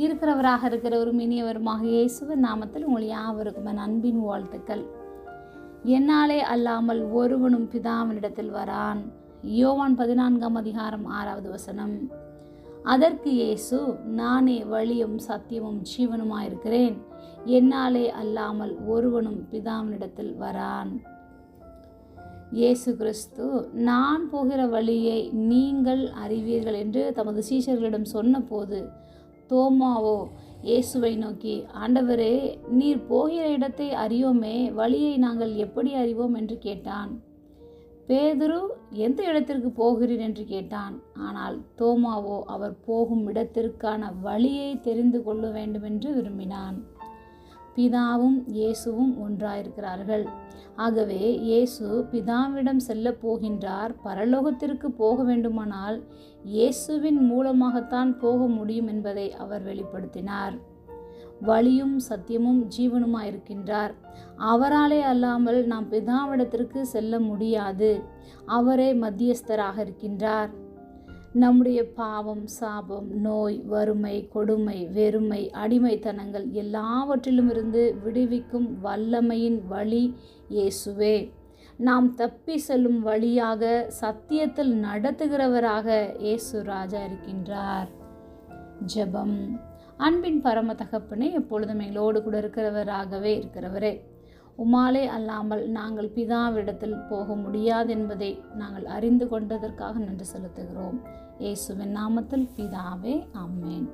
இருக்கிறவராக இருக்கிற ஒரு இனியவருமாக இயேசுவின் நாமத்தில் உங்கள் யாவருக்கும் என் அன்பின் வாழ்த்துக்கள். என்னாலே அல்லாமல் ஒருவனும் பிதாவினிடத்தில் வரான். யோவான் பதினான்காம் அதிகாரம் ஆறாவது வசனம். அதற்கு இயேசு நானே வழியும் சத்தியமும் ஜீவனுமாயிருக்கிறேன் என்னாலே அல்லாமல் ஒருவனும் பிதாவினிடத்தில் வரான். இயேசு கிறிஸ்து நான் போகிற வழியை நீங்கள் அறிவீர்கள் என்று தமது சீஷர்களிடம் சொன்னபோது தோமாவோ இயேசுவை நோக்கி ஆண்டவரே நீர் போகிற இடத்தை அறியோமே வழியை நாங்கள் எப்படி அறிவோம்? என்று கேட்டான். பேதுரு எந்த இடத்திற்கு போகிறீர்? என்று கேட்டான். ஆனால் தோமாவோ அவர் போகும் இடத்திற்கான வழியை தெரிந்து கொள்ள வேண்டும் என்று விரும்பினான். பிதாவும் இயேசுவும் ஒன்றாயிருக்கிறார்கள். ஆகவே இயேசு பிதாவிடம் செல்ல போகின்றார் பரலோகத்திற்கு போக வேண்டுமானால் இயேசுவின் மூலமாகத்தான் போக முடியும் என்பதை அவர் வெளிப்படுத்தினார். வழியும் சத்தியமும் ஜீவனுமாயிருக்கின்றார். அவராலே அல்லாமல் நாம் பிதாவிடத்திற்கு செல்ல முடியாது. அவரே மத்தியஸ்தராக இருக்கின்றார். நம்முடைய பாவம் சாபம் நோய் வறுமை கொடுமை வெறுமை அடிமைத்தனங்கள் எல்லாவற்றிலும் இருந்து விடுவிக்கும் வல்லமையின் வழி இயேசுவே. நாம் தப்பி செல்லும் வழியாக சத்தியத்தில் நடத்துகிறவராக இயேசு ராஜா இருக்கின்றார். ஜெபம். அன்பின் பரம தகப்பனே எப்பொழுதும் எங்களோடு கூட இருக்கிறவராகவே இருக்கிறவரே. உமாலே அல்லாமல் நாங்கள் பிதாவிடத்தில் போக முடியாது என்பதை நாங்கள் அறிந்து கொண்டதற்காக நன்றி செலுத்துகிறோம். இயேசுவின் நாமத்தில் பிதாவே அம்மேன்